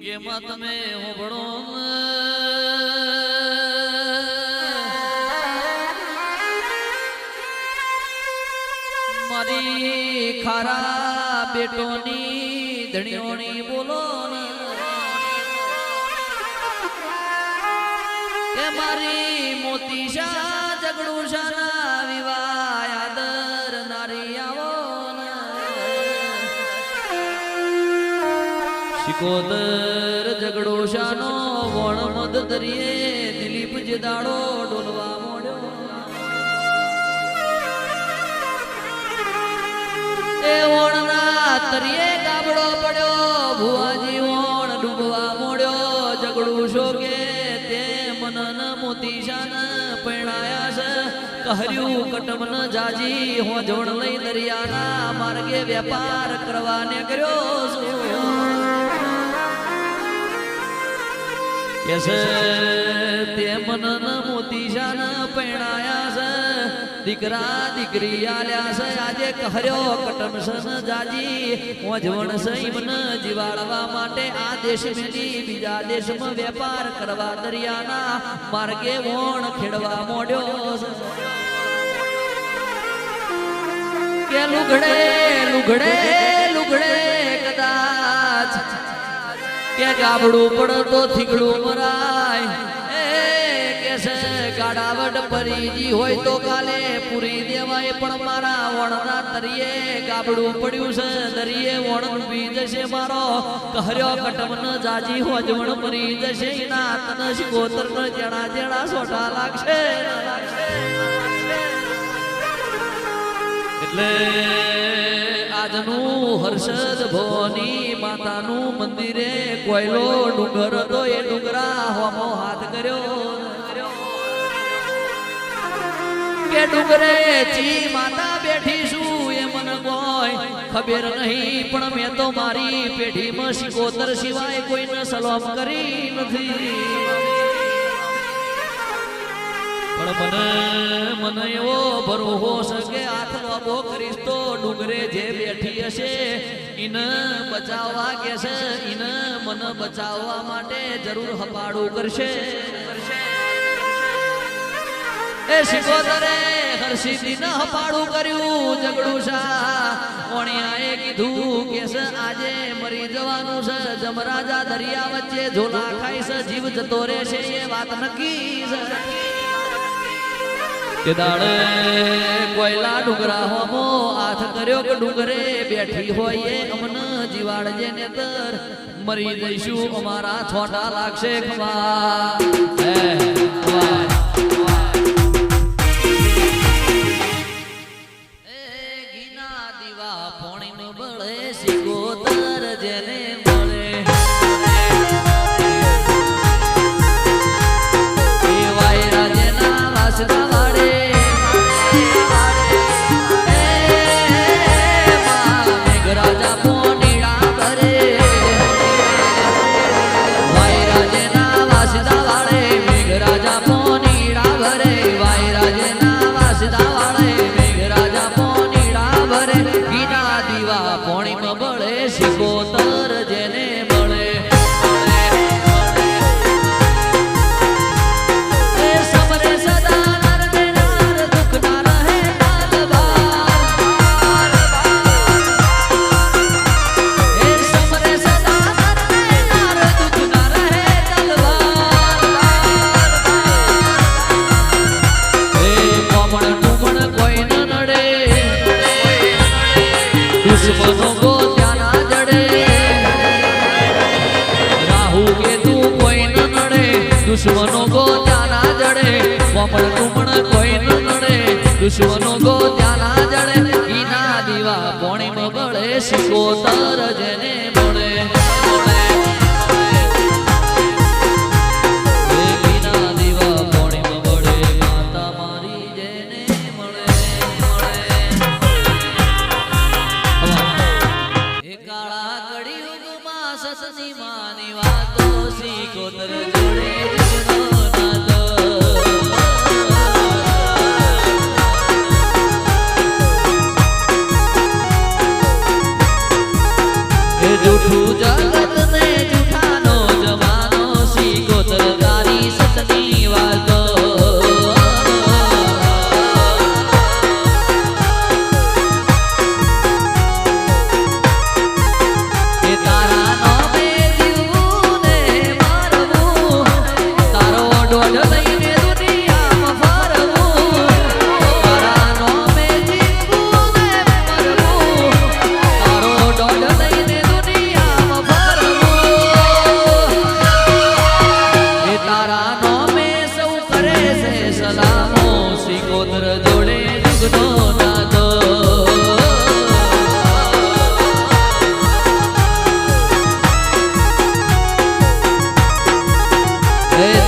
જેમાં તમે હોબળો મારી ખારા બેટોની ધણીઓની બોલો મારી મોતી શા જગડું શાના વિવાહ. શિકોદર ઝઘડો શાનો, વણ મદ દરિયે દિલીપ જે દાડો ડોલવા મોડ્યો. એ વણના તરિયે ગાબડો પડ્યો, ભુવાજી વણ ડૂબવા મોડ્યો. ઝઘડું શોકે તે મનન મોતી શાન પૈણાયા છે કહર્યું કટમન જાજી, હોજવણ લઈ દરિયાના માર્ગે વેપાર કરવાને કર્યો છું વેપાર કરવા દરિયાના માર્ગે વણ ખેડવા મોડ્યો કે લુઘડે લુઘડે લુઘડે કદાચ કે ગાબડું પડતો થીગડું મરાય. એ કે છે ગાડાવડ પરીજી હોય તો કાલે પૂરી દેવાય, પણ મારા વણના તરીએ ગાબડું પડ્યું છે, દરિયે વણ ડૂબી જશે મારો. કહર્યો કટમન જાજી હોજવણ મરી જશે ના તન શિકોતર જણા જેડા સોટા લાગશે. એટલે આજનું હર્ષદ ભવાની માતાનું મંદિરે કોયલો ડુંગર હતો, એ ડુંગરા હોમો હાથ કર્યો. કે ડુંગરે ચી માતા બેઠી છું, એ કોઈ ખબર નહીં, પણ મેં તો મારી પેઢીમાં શિકોતર સિવાય કોઈને સલામ કરી નથી. પણ મને મને એવો ભરોહો છે કે હાથ બાબો કરીશ તો ડુંગરે જે બેઠી હશે ઇન બચાવવા કે છે મન મને બચાવવા માટે જરૂર હપાડું કરશે. એ શિકોતરે હર્ષિદી ન હપાડું કર્યું, ઝઘડું શા કોણિયાએ કીધું કે આજે મરી જવાનું છે, જમરાજા દરિયા વચ્ચે, ઝોલા ખાઈ છે જીવ જતો રહેશે, એ વાત નક્કી છે. કે દાડે કોયલા ડુંગરા હોમો હાથ કર્યો કે ડુંગરે બેઠી હોય એ અમન જીવાડજે ને તર મરી જઈશું અમારા છોટા લાગશે ખમા. દુશ્મનો ગો ત્યાં ના જડે, કોમળ કુમણ કોઈ ન નડે. દુશ્મનો ગો ત્યાં ના જડે ઈના દીવા પોણીમાં બળે શિકોતર તર જેને મળે સસની માની વાતો શીખોતર જોડે Hey.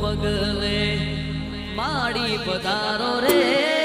પગલે માડી પધારો રે.